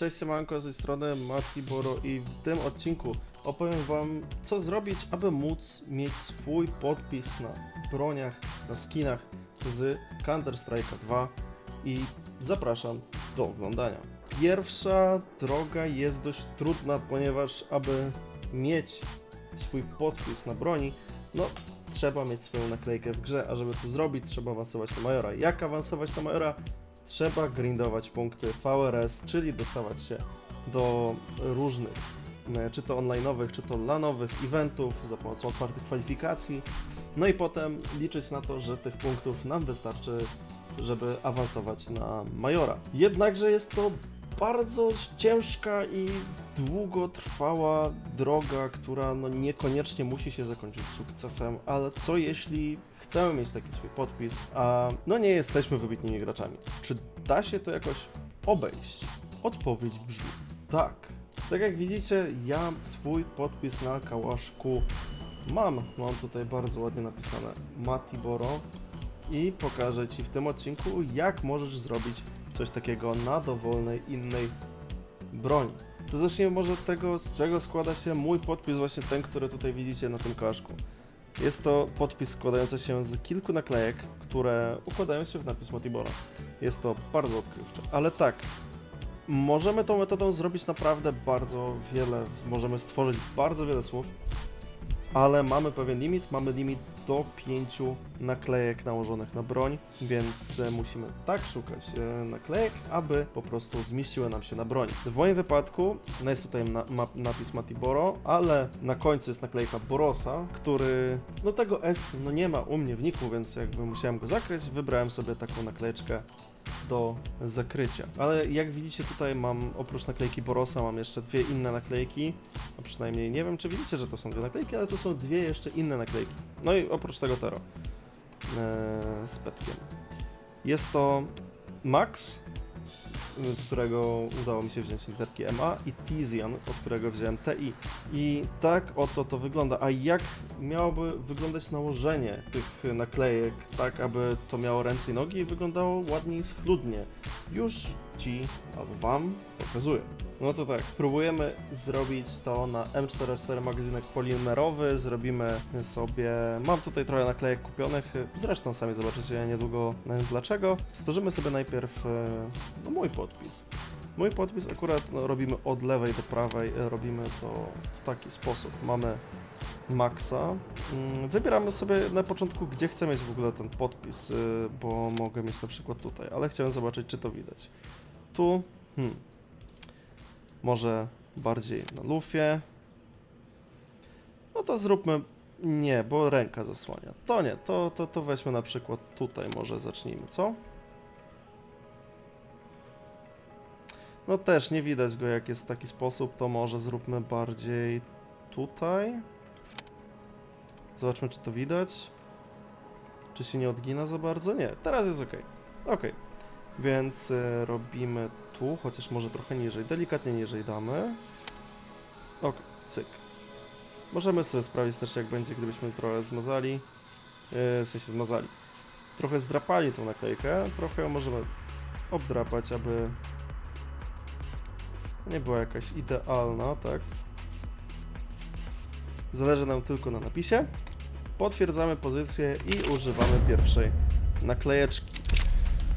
Cześć siemanko, z tej strony Mati Boro i w tym odcinku opowiem wam co zrobić, aby móc mieć swój podpis na broniach, na skinach z Counter Strike 2 i zapraszam do oglądania. Pierwsza droga jest dość trudna, ponieważ aby mieć swój podpis na broni, no trzeba mieć swoją naklejkę w grze, a żeby to zrobić trzeba awansować na Majora. Jak awansować na Majora? Trzeba grindować punkty VRS, czyli dostawać się do różnych, e, czy to online'owych, czy to lanowych eventów za pomocą otwartych kwalifikacji. No i potem liczyć na to, że tych punktów nam wystarczy, żeby awansować na Majora. Jednakże jest to bardzo ciężka i długotrwała droga, która no niekoniecznie musi się zakończyć sukcesem, ale co jeśli chcemy mieć taki swój podpis, a no nie jesteśmy wybitnymi graczami? Czy da się to jakoś obejść? Odpowiedź brzmi tak. Tak jak widzicie, ja swój podpis na kałaszku mam. Mam tutaj bardzo ładnie napisane Matiboro i pokażę Ci w tym odcinku, jak możesz zrobić coś takiego na dowolnej innej broni. To zacznijmy może od tego, z czego składa się mój podpis, właśnie ten, który tutaj widzicie na tym kaszku. Jest to podpis składający się z kilku naklejek, które układają się w napis Motibora. Jest to bardzo odkrywcze, ale tak, możemy tą metodą zrobić naprawdę bardzo wiele, możemy stworzyć bardzo wiele słów, ale mamy pewien limit, mamy limit do pięciu naklejek nałożonych na broń, więc e, musimy tak szukać e, naklejek, aby po prostu zmieściły nam się na broń. W moim wypadku no jest tutaj na, ma, napis Matiboro, ale na końcu jest naklejka Borosa, który, no tego S no nie ma u mnie w niku, więc jakby musiałem go zakryć, wybrałem sobie taką naklejeczkę do zakrycia. Ale jak widzicie tutaj mam oprócz naklejki Borosa mam jeszcze dwie inne naklejki. Przynajmniej nie wiem czy widzicie, że to są dwie naklejki, ale to są dwie jeszcze inne naklejki. No i oprócz tego Tero. Eee, z petkiem. Jest to Max, z którego udało mi się wziąć literki MA i Tizian, od którego wziąłem TI. I tak oto to wygląda. A jak miałoby wyglądać nałożenie tych naklejek, tak aby to miało ręce i nogi i wyglądało ładnie i schludnie? Już Ci albo Wam pokazuję. No to tak, próbujemy zrobić to na M44 magazynek polimerowy, zrobimy sobie, mam tutaj trochę naklejek kupionych, zresztą sami zobaczycie niedługo e, dlaczego. Stworzymy sobie najpierw e, no, mój podpis. Mój podpis akurat no, robimy od lewej do prawej, e, robimy to w taki sposób. Mamy Maxa. Mm, Wybieramy sobie na początku, gdzie chcę mieć w ogóle ten podpis, bo mogę mieć na przykład tutaj, ale chciałem zobaczyć, czy to widać. Tu, hmm, może bardziej na lufie. No to zróbmy, nie, bo ręka zasłania. To nie, to, to, to weźmy na przykład tutaj, może zacznijmy, co? No też nie widać go, jak jest w taki sposób, to może zróbmy bardziej tutaj. Zobaczmy, czy to widać. Czy się nie odgina za bardzo? Nie, teraz jest ok. Ok, więc y, robimy tu, chociaż może trochę niżej, delikatnie niżej damy. Ok, cyk. Możemy sobie sprawdzić też, jak będzie, gdybyśmy trochę zmazali. Yy, w sensie zmazali. Trochę zdrapali tą naklejkę, trochę możemy obdrapać, aby nie była jakaś idealna, tak? Zależy nam tylko na napisie. Potwierdzamy pozycję i używamy pierwszej naklejeczki.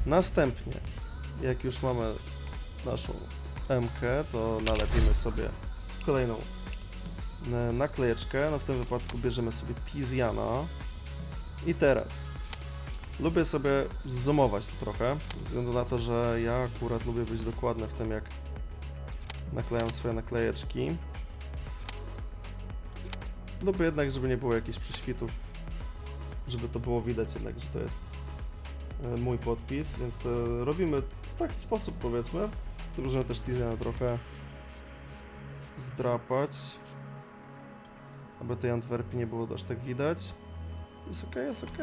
Następnie, jak już mamy naszą MK, to nalepimy sobie kolejną e, naklejeczkę. No w tym wypadku bierzemy sobie Tiziana. I teraz lubię sobie zoomować to trochę, ze względu na to, że ja akurat lubię być dokładny w tym, jak naklejam swoje naklejeczki. Lubię jednak, żeby nie było jakichś prześwitów, żeby to było widać jednak, że to jest mój podpis, więc to robimy w taki sposób powiedzmy. Tu Możemy też Tizena trochę zdrapać, aby tej Antwerpii nie było aż tak widać. Jest ok, jest ok.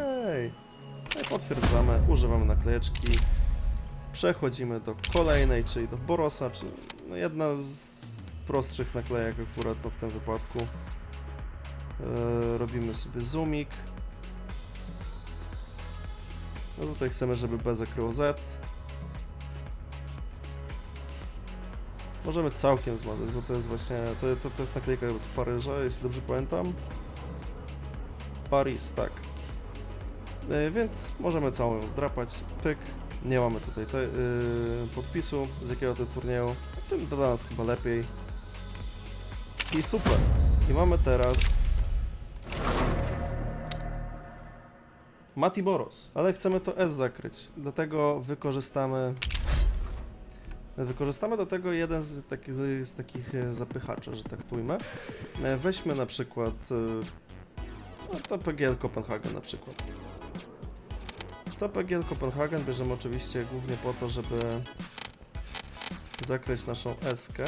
No i potwierdzamy, używamy naklejeczki. Przechodzimy do kolejnej, czyli do Borosa, czyli no jedna z prostszych naklejek akurat no w tym wypadku. Eee, robimy sobie zoomik. No tutaj chcemy, żeby B zakryło Z. Możemy całkiem zmazać, bo to jest właśnie, to, to, to jest naklejka z Paryża, jeśli dobrze pamiętam. Paris, tak. E, więc możemy całą ją zdrapać, pyk. Nie mamy tutaj te, yy, podpisu, z jakiego to turnieju. Tym dla nas chyba lepiej. I super. I mamy teraz Mati Boros, ale chcemy to S zakryć, dlatego wykorzystamy wykorzystamy do tego jeden z takich, z takich e, zapychaczy, że tak tujmy. E, Weźmy na przykład e, no, to PGL Kopenhagen na przykład. To PGL Kopenhagen bierzemy oczywiście głównie po to, żeby zakryć naszą eskę.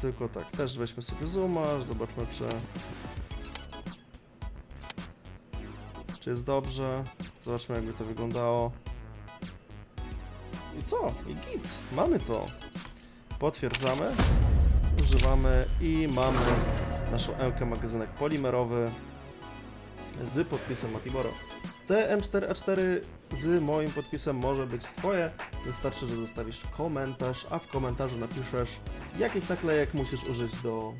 Tylko tak, też weźmy sobie zooma, zobaczmy czy czy jest dobrze. Zobaczmy jakby to wyglądało. I co? I git. Mamy to. Potwierdzamy. Używamy i mamy naszą MK magazynek polimerowy z podpisem Matiboro. Te M4A4 z moim podpisem może być Twoje. Wystarczy, że zostawisz komentarz, a w komentarzu napiszesz, jakich naklejek musisz użyć do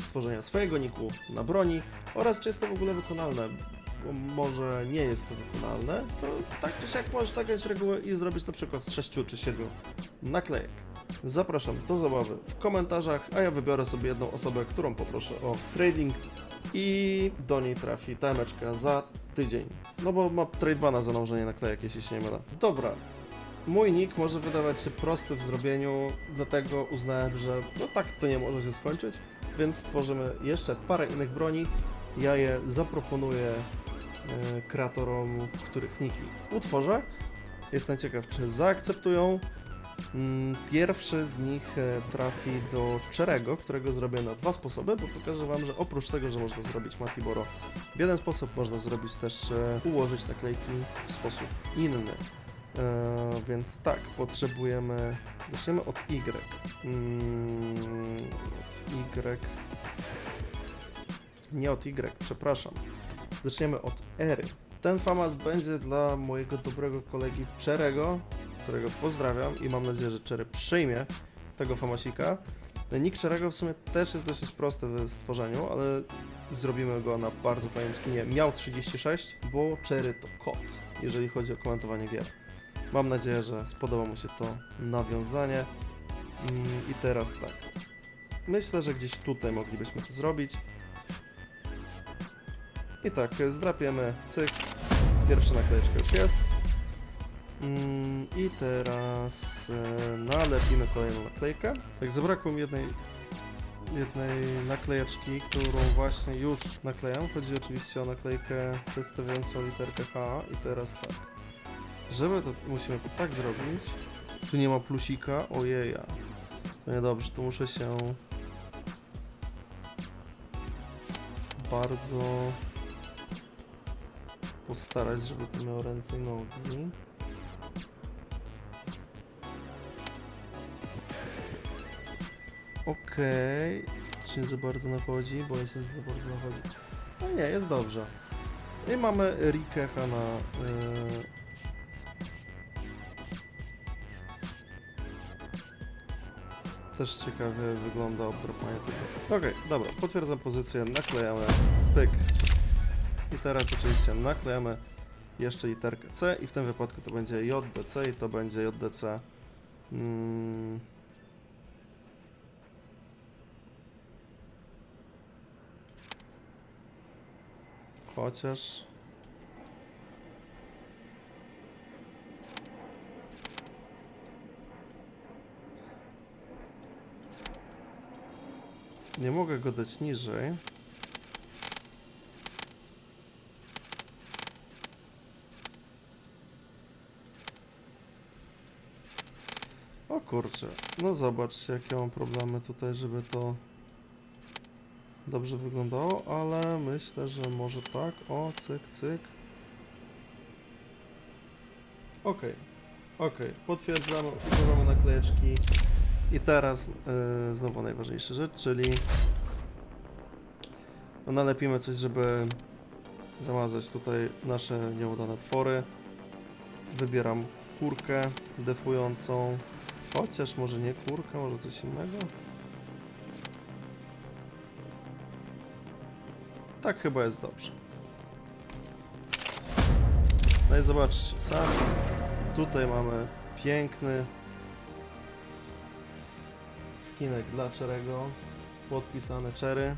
stworzenia swojego niku na broni oraz czy jest to w ogóle wykonalne. Może nie jest to wykonalne, to tak czy siak możesz takiej regułę i zrobić na przykład z 6 czy 7 naklejek. Zapraszam do zabawy w komentarzach, a ja wybiorę sobie jedną osobę, którą poproszę o trading i do niej trafi ta emeczka za tydzień. No bo ma tradebana za nałożenie naklejek, jeśli się nie mylę. Dobra. Mój nick może wydawać się prosty w zrobieniu, dlatego uznałem, że no tak to nie może się skończyć, więc stworzymy jeszcze parę innych broni. Ja je zaproponuję kreatorom, których niki utworzę. Jestem ciekaw, czy zaakceptują. Mm, Pierwszy z nich e, trafi do Czerego, którego zrobię na dwa sposoby, bo pokażę Wam, że oprócz tego, że można zrobić Matiboro w jeden sposób, można zrobić też e, ułożyć naklejki w sposób inny. E, więc tak, potrzebujemy. Zaczniemy od Y. Mm, od Y. Nie od Y, przepraszam. Zaczniemy od R. Ten famas będzie dla mojego dobrego kolegi Czerego, którego pozdrawiam i mam nadzieję, że Czery przyjmie tego famasika. Nick Czerego w sumie też jest dosyć prosty w stworzeniu, ale zrobimy go na bardzo fajnym skinie. Miał 36, bo Cherry to kot, jeżeli chodzi o komentowanie gier. Mam nadzieję, że spodoba mu się to nawiązanie. Mm, I teraz tak. Myślę, że gdzieś tutaj moglibyśmy to zrobić. I tak, zdrapiemy, cyk. Pierwsza naklejeczka już jest. Mm, I teraz e, nalepimy kolejną naklejkę. Tak, zabrakło mi jednej, jednej naklejeczki, którą właśnie już naklejam. Chodzi oczywiście o naklejkę przedstawiającą literkę H. I teraz tak. Żeby to musimy to tak zrobić. Tu nie ma plusika. Ojeja. To niedobrze, to muszę się bardzo postarać, żeby to miało ręce i nogi. Okej, czy nie za bardzo nachodzi? Boję się, za bardzo nachodzi. No nie, jest dobrze. I mamy Rikecha na... Yy... Też ciekawie wygląda obdropanie tego. Okej, dobra, potwierdzam pozycję, naklejamy, pyk. Teraz oczywiście naklejamy jeszcze literkę C i w tym wypadku to będzie JDC i to będzie JDC. Mm. Chociaż... Nie mogę go dać niżej. Kurczę, no zobaczcie jakie mam problemy tutaj, żeby to dobrze wyglądało, ale myślę, że może tak. O, cyk, cyk. Okej, okej, potwierdzamy, używamy naklejeczki. I teraz yy, znowu najważniejsza rzecz, czyli nalepimy coś, żeby zamazać tutaj nasze nieudane twory. Wybieram kurkę defującą. Chociaż może nie kurka, może coś innego? Tak chyba jest dobrze. No i zobaczcie, sami tutaj mamy piękny skinek dla Czerego, podpisane Czery.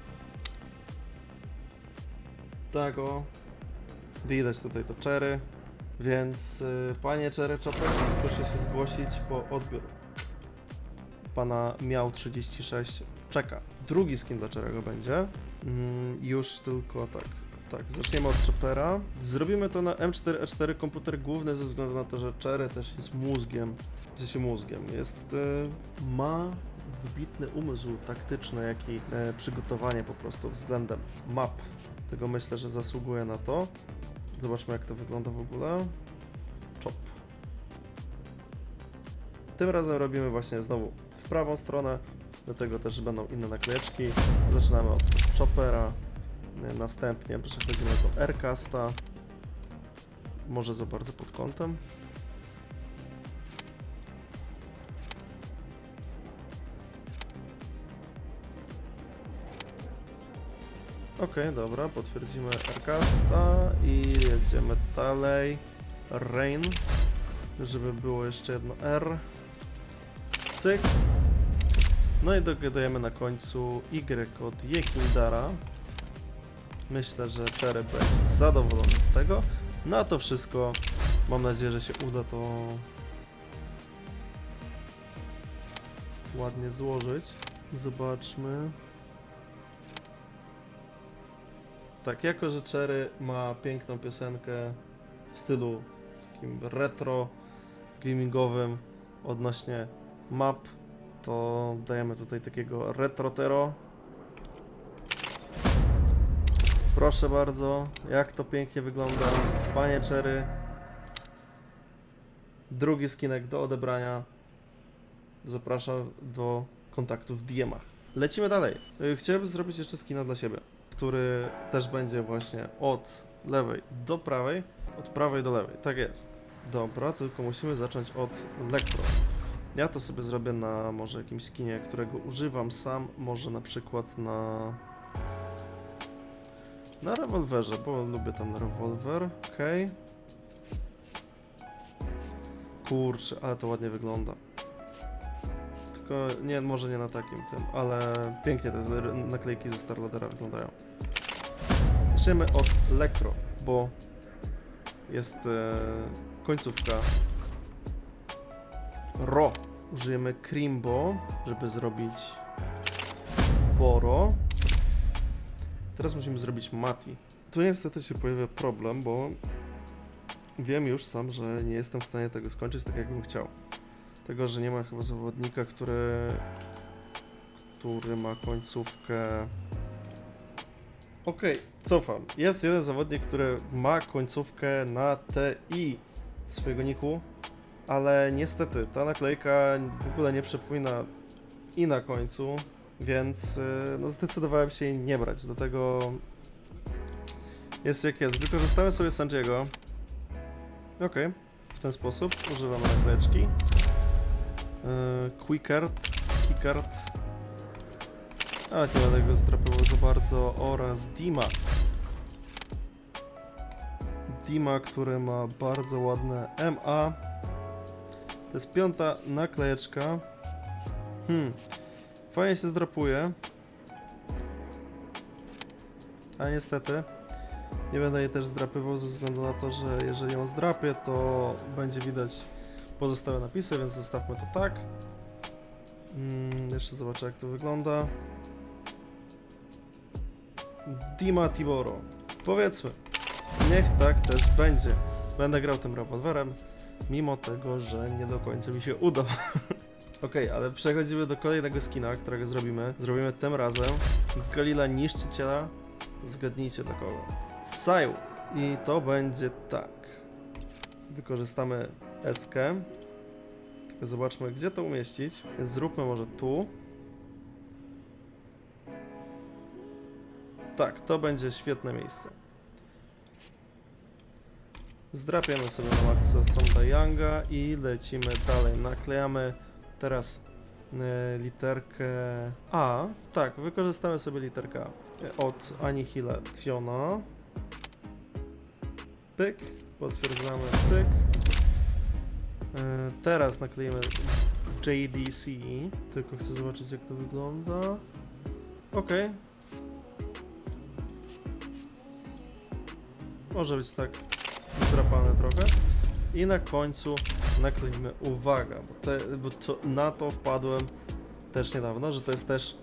Tak o, widać tutaj to Czery, więc y, panie Czery Chopper, proszę się zgłosić po odbiór. Pana miał 36 czeka. Drugi skin dla Czerego będzie. Mm, już tylko tak. Tak, zaczniemy od Choppera. Zrobimy to na M4E4 komputer główny ze względu na to, że Cherry też jest mózgiem. W sensie mózgiem. Jest. y, ma wybitny umysł taktyczny, jak i e, przygotowanie po prostu względem map. Tego myślę, że zasługuje na to. Zobaczmy jak to wygląda w ogóle. Chop. Tym razem robimy właśnie znowu w prawą stronę. Do tego też będą inne naklejeczki. Zaczynamy od choppera. y, Następnie przechodzimy do Aircasta. Może za bardzo pod kątem. Okej, dobra, potwierdzimy Aircasta i jedziemy dalej. Rain, żeby było jeszcze jedno R. Cyk. No i dogadujemy na końcu Y od Jekindara. Myślę, że Cherry będzie zadowolony z tego. Na to wszystko mam nadzieję, że się uda to ładnie złożyć. Zobaczmy. Tak, jako że Cherry ma piękną piosenkę w stylu takim retro gamingowym odnośnie map, to dajemy tutaj takiego retrotero. Proszę bardzo, jak to pięknie wygląda. Panie Cherry. Drugi skinek do odebrania. Zapraszam do kontaktu w DM-ach. Lecimy dalej. Y, Chciałbym zrobić jeszcze skina dla siebie, który też będzie właśnie od lewej do prawej, od prawej do lewej. Tak jest. Dobra, tylko musimy zacząć od Elektro. Ja to sobie zrobię na może jakimś skinie, którego używam sam, może na przykład na na rewolwerze, bo lubię ten rewolwer. Okej. Kurczę, ale to ładnie wygląda. Tylko nie, może nie na takim tym, ale pięknie te naklejki ze Starladera wyglądają. Zaczniemy od Lekro, bo jest e, końcówka Ro. Użyjemy Crimbo, żeby zrobić Boro. Teraz musimy zrobić Mati. Tu niestety się pojawia problem, bo wiem już sam, że nie jestem w stanie tego skończyć tak, jakbym chciał. Tego, że nie ma chyba zawodnika, który, który ma końcówkę. Okej, cofam. Jest jeden zawodnik, który ma końcówkę na TI swojego niku, ale niestety ta naklejka w ogóle nie przypomina i na końcu, więc y, no, zdecydowałem się jej nie brać. Do tego jest jak jest. Wykorzystamy sobie Sanjiego. Okej, w ten sposób używamy naklejeczki. Yy, Quickart, Kickart. A nie będę go zdrapywał za bardzo. Oraz Dima. Dima, który ma bardzo ładne MA. To jest piąta naklejeczka. Hmm. Fajnie się zdrapuje. A niestety nie będę jej też zdrapywał ze względu na to, że jeżeli ją zdrapię, to będzie widać pozostałe napisy, więc zostawmy to tak. Mm, jeszcze zobaczę jak to wygląda. Dima Tiboro. Powiedzmy, niech tak też będzie. Będę grał tym rewolwerem, mimo tego, że nie do końca mi się uda. Okej, ale przechodzimy do kolejnego skina, którego zrobimy. Zrobimy tym razem Galila Niszczyciela. Zgadnijcie dla kogo. Saju. I to będzie tak. Wykorzystamy SK. Tylko zobaczmy, gdzie to umieścić. Więc zróbmy może tu. Tak, to będzie świetne miejsce. Zdrapiamy sobie na maksa Sonda Younga i lecimy dalej. Naklejamy Teraz e, literkę A. Tak, wykorzystamy sobie literkę A. Od Annihilationa. Pyk. Potwierdzamy cyk. E, teraz nakleimy JDC. Tylko chcę zobaczyć jak to wygląda. Okej. Może być tak zdrapane trochę. I na końcu nakleimy uwaga, bo, te, bo to, na to wpadłem też niedawno, że to jest też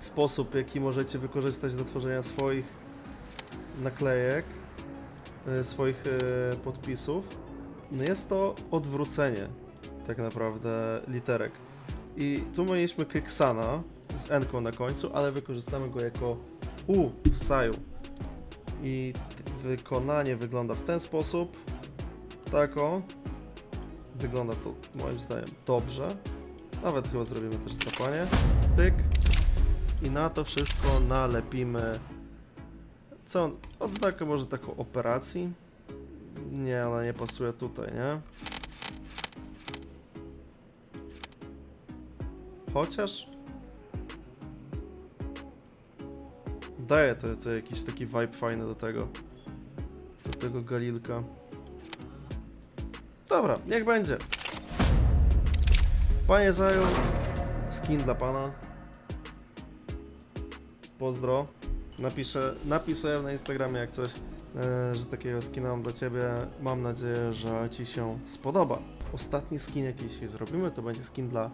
sposób, jaki możecie wykorzystać do tworzenia swoich naklejek, e, swoich e, podpisów. No Jest to odwrócenie tak naprawdę literek. I tu mieliśmy Kyksana z n na końcu, ale wykorzystamy go jako U w saju. I wykonanie wygląda w ten sposób. Tako. Wygląda to moim zdaniem dobrze. Nawet chyba zrobimy też zapanie. Tyk. I na to wszystko nalepimy. Co? Odznakę może taką operacji. Nie, ona nie pasuje tutaj, nie? Chociaż daje to, to jakiś taki vibe fajny do tego. Tego Galilka. Dobra, niech będzie. Panie Zaju, skin dla pana. Pozdro. Napiszę, napiszę na Instagramie jak coś, e, że takiego skina mam dla ciebie. Mam nadzieję, że ci się spodoba. Ostatni skin jaki dzisiaj zrobimy to będzie skin dla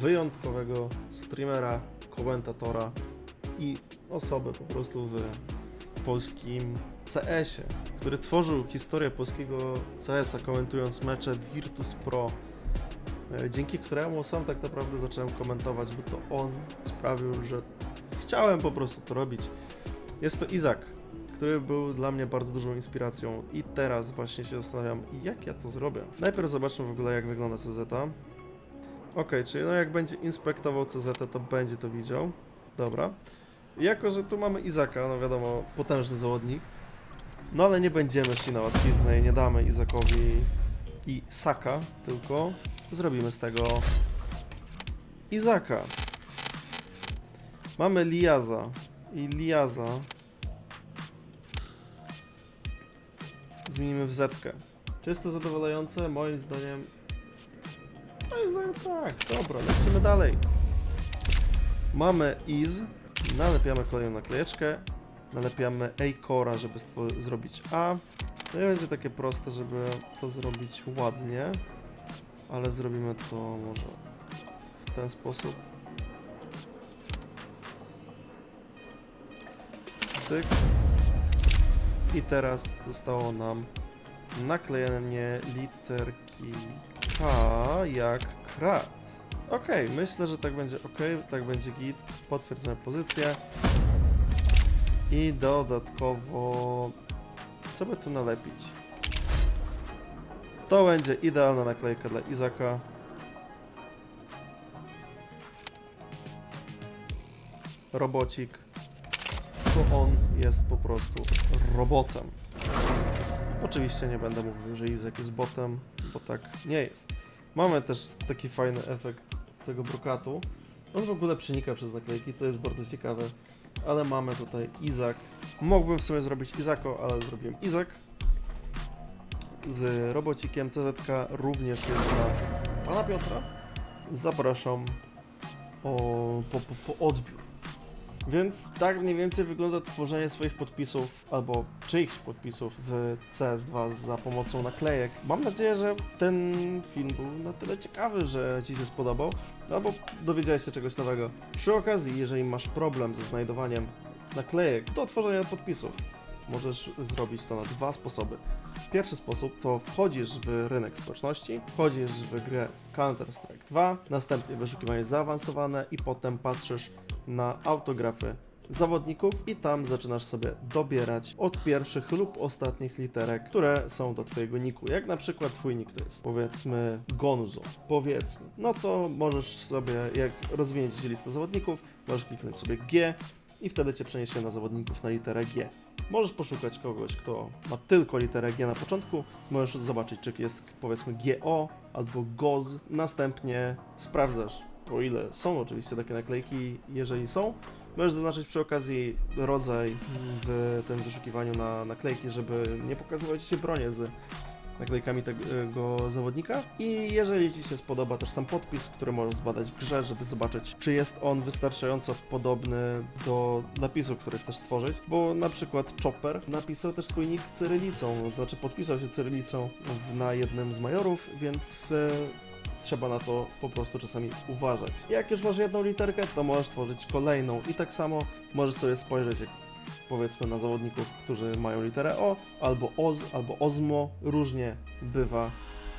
wyjątkowego streamera, komentatora i osoby po prostu w polskim CS-ie, który tworzył historię polskiego CS-a komentując mecze Virtus Pro, e, dzięki któremu sam tak naprawdę zacząłem komentować, bo to on sprawił, że chciałem po prostu to robić. Jest to Izak, który był dla mnie bardzo dużą inspiracją i teraz właśnie się zastanawiam, jak ja to zrobię. Najpierw zobaczmy w ogóle, jak wygląda CZ. Ok, czyli no jak będzie inspektował CZ, to będzie to widział. Dobra. Jako, że tu mamy Izaka, no wiadomo, potężny zawodnik. No ale nie będziemy szli na łatwiznę i nie damy Izakowi i Saka, tylko zrobimy z tego Izaka. Mamy Liaza i Liaza zmienimy w Zetkę. Czy jest to zadowalające? Moim zdaniem Moim zdaniem tak, dobra, lecimy dalej. Mamy is, nalepiamy kolejną naklejeczkę, nalepiamy A-Cora, żeby zrobić A. No i będzie takie proste, żeby to zrobić ładnie, ale zrobimy to może w ten sposób. Cyk. I teraz zostało nam naklejenie literki K jak krat. Okej, myślę, że tak będzie ok, tak będzie git. Potwierdzamy pozycję. I dodatkowo... Co by tu nalepić? To będzie idealna naklejka dla Izaka. Robocik. To on jest po prostu robotem. Oczywiście nie będę mówił, że Izak jest botem, bo tak nie jest. Mamy też taki fajny efekt tego brokatu. On w ogóle przenika przez naklejki, to jest bardzo ciekawe. Ale mamy tutaj Izak. Mógłbym w sumie zrobić Izako, ale zrobiłem Izak. Z robocikiem CZK również jest dla pana Piotra. Zapraszam o, po, po, po odbiór. Więc tak mniej więcej wygląda tworzenie swoich podpisów albo czyichś podpisów w CS2 za pomocą naklejek. Mam nadzieję, że ten film był na tyle ciekawy, że Ci się spodobał, albo dowiedziałeś się czegoś nowego. Przy okazji, jeżeli masz problem ze znajdowaniem naklejek do tworzenia podpisów, możesz zrobić to na dwa sposoby. Pierwszy sposób to wchodzisz w rynek społeczności, wchodzisz w grę Counter-Strike 2, następnie wyszukiwanie zaawansowane i potem patrzysz na autografy zawodników i tam zaczynasz sobie dobierać od pierwszych lub ostatnich literek, które są do Twojego niku. Jak na przykład Twój nick to jest powiedzmy Gonzo, powiedzmy, no to możesz sobie, jak rozwiniecie listę zawodników, możesz kliknąć sobie G i wtedy cię przeniesie na zawodników na literę G. Możesz poszukać kogoś, kto ma tylko literę G na początku, możesz zobaczyć, czy jest powiedzmy GO albo GOZ, następnie sprawdzasz, o ile są oczywiście takie naklejki, jeżeli są, Możesz zaznaczyć przy okazji rodzaj w tym wyszukiwaniu na naklejki, żeby nie pokazywać Ci bronie z naklejkami tego zawodnika. I jeżeli Ci się spodoba też sam podpis, który możesz zbadać w grze, żeby zobaczyć, czy jest on wystarczająco podobny do napisu, który chcesz stworzyć, bo na przykład Chopper napisał też swój nick cyrylicą, to znaczy podpisał się cyrylicą na jednym z majorów, więc e, trzeba na to po prostu czasami uważać. Jak już masz jedną literkę, to możesz tworzyć kolejną i tak samo możesz sobie spojrzeć, powiedzmy na zawodników, którzy mają literę O, albo OZ, albo OZMO, różnie bywa.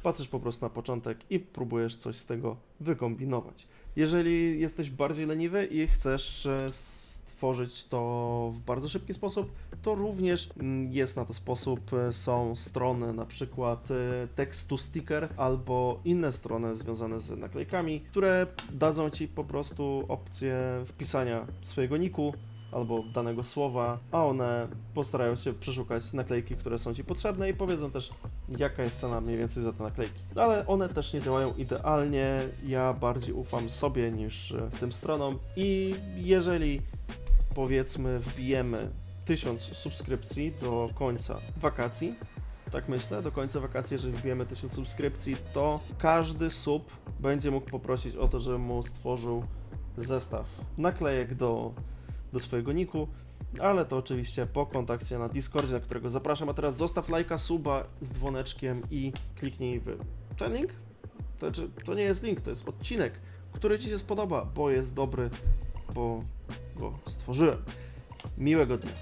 Patrzysz po prostu na początek i próbujesz coś z tego wykombinować. Jeżeli jesteś bardziej leniwy i chcesz e, stworzyć to w bardzo szybki sposób, to również mm, jest na to sposób. E, Są strony, na przykład e, text to sticker albo inne strony związane z naklejkami, które dadzą ci po prostu opcję wpisania swojego niku albo danego słowa, a one postarają się przeszukać naklejki, które są ci potrzebne i powiedzą też, jaka jest cena mniej więcej za te naklejki. Ale one też nie działają idealnie. Ja bardziej ufam sobie niż e, tym stronom i jeżeli powiedzmy wbijemy 1000 subskrypcji do końca wakacji, tak myślę, do końca wakacji, jeżeli wbijemy 1000 subskrypcji, to każdy sub będzie mógł poprosić o to, żebym mu stworzył zestaw naklejek do, do swojego niku, ale to oczywiście po kontakcie na Discordzie, na którego zapraszam, a teraz zostaw lajka, suba z dzwoneczkiem i kliknij w ten link. To, znaczy, to nie jest link, to jest odcinek, który Ci się spodoba, bo jest dobry, bo go stworzyłem. Miłego dnia.